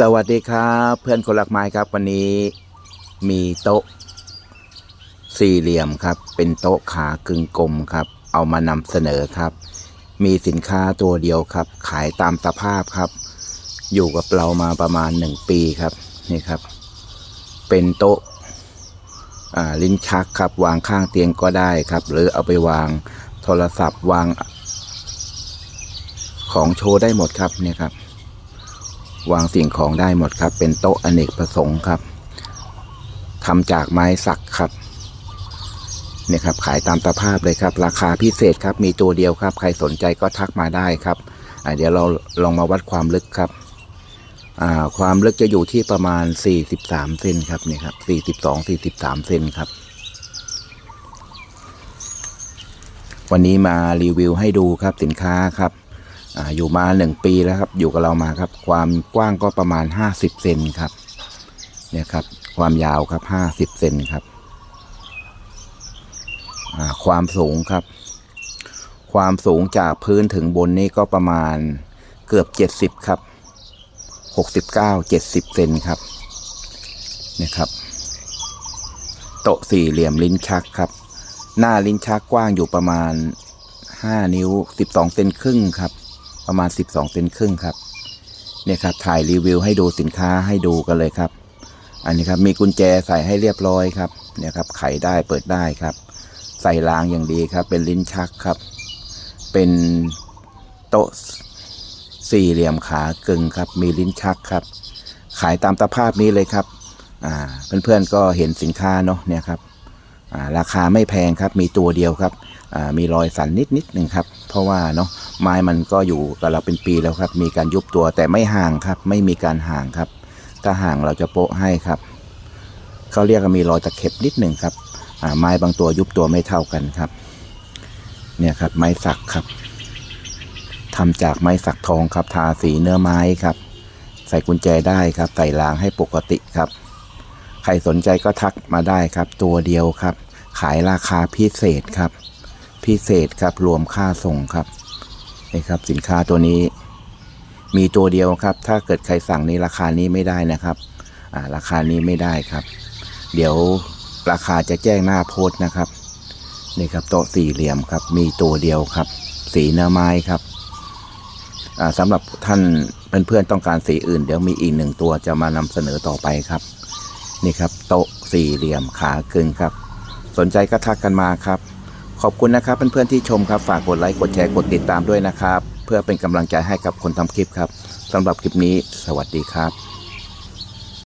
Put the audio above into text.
สวัสดีครับเพื่อนคนรักไม้ครับ วันนี้มีโต๊ะสี่เหลี่ยมครับ เป็นโต๊ะขากึ่งกลมครับ เอามานำเสนอครับ มีสินค้าตัวเดียวครับ ขายตามสภาพครับ อยู่กับเรามาประมาณหนึ่งปีครับนี่ครับ เป็นโต๊ะลิ้นชักครับ วางข้างเตียงก็ได้ครับ หรือเอาไปวางโทรศัพท์วางของโชว์ได้หมดครับเนี่ยครับ วางสิ่งของได้หมดครับ เป็นโต๊ะอเนกประสงค์ครับทำจากไม้สักครับเนี่ยครับขายตามสภาพเลยครับ ราคาพิเศษครับมีตัวเดียวครับ ใครสนใจก็ทักมาได้ครับเดี๋ยวเราลองมาวัดความลึกครับความลึกจะอยู่ที่ประมาณ 43 เซนครับนี่ครับ 42 43 เซนครับ วันนี้มารีวิวให้ดูครับสินค้าครับ อยู่มาหนึ่งปีแล้วครับ อยู่กับเรามาครับ ความกว้างก็ประมาณห้าสิบเซนครับ เนี่ยครับ ความยาวครับห้าสิบเซนครับ ความสูงครับ ความสูงจากพื้นถึงบนนี่ก็ประมาณเกือบเจ็ดสิบครับหกสิบเก้าเจ็ดสิบเซนครับเนี่ยครับ โต๊ะสี่เหลี่ยมลิ้นชักครับ หน้าลิ้นชักกว้างอยู่ประมาณห้านิ้วสิบสองเซนครึ่งครับ ประมาณ 12เซนครึ่งครับเนี่ยครับถ่ายรีวิวให้ดูสินค้าให้ดูกันเลยครับ อันนี้ครับมีกุญแจใส่ให้เรียบร้อยครับเนี่ยครับไขได้เปิดได้ครับ ใส่รางอย่างดีครับ เป็นลิ้นชักครับ เป็นโต๊ะสี่เหลี่ยมขากึ่งครับ มีลิ้นชักครับ ขายตามสภาพนี้เลยครับอ่าเพื่อนๆก็เห็นสินค้าเนาะเนี่ยครับอ่าราคาไม่แพงครับ มีตัวเดียวครับอ่ามีรอยสันนิดนิดหนึ่งครับ เพราะว่าเนาะ ไม้มันก็อยู่กับเราเป็นปีแล้วครับ มีการยุบตัวแต่ไม่ห่างครับ ไม่มีการห่างครับ ถ้าห่างเราจะโปะให้ครับเขาเรียกว่ามีรอยตะเข็บนิดหนึ่งครับไม้บางตัวยุบตัวไม่เท่ากันครับ เนี่ยครับไม้สักครับทำจากไม้สักทองครับทาสีเนื้อไม้ครับ ใส่กุญแจได้ครับ ใส่รางให้ปกติครับ ใครสนใจก็ทักมาได้ครับ ตัวเดียวครับ ขายราคาพิเศษครับ พิเศษครับรวมค่าส่งครับ นี่ครับสินค้าตัวนี้ มีตัวเดียวครับ ถ้าเกิดใครสั่งนี้ราคานี้ไม่ได้นะครับอ่าราคานี้ไม่ได้ครับ เดี๋ยวราคาจะแจ้งหน้าโพสต์นะครับนี่ครับโต๊ะสี่เหลี่ยมครับ มีตัวเดียวครับ สีเนื้อไม้ครับอ่าสำหรับท่านเพื่อนๆต้องการสีอื่น เดี๋ยวมีอีกหนึ่งตัวจะมานำเสนอต่อไปครับ นี่ครับ โต๊ะสี่เหลี่ยมขากึ่งครับ สนใจก็ทักกันมาครับ ขอบคุณนะครับเพื่อนๆที่ชมครับฝากกดไลค์กดแชร์กดติดตามด้วยนะครับ เพื่อเป็นกำลังใจให้กับคนทำคลิปครับสำหรับคลิปนี้ สวัสดีครับ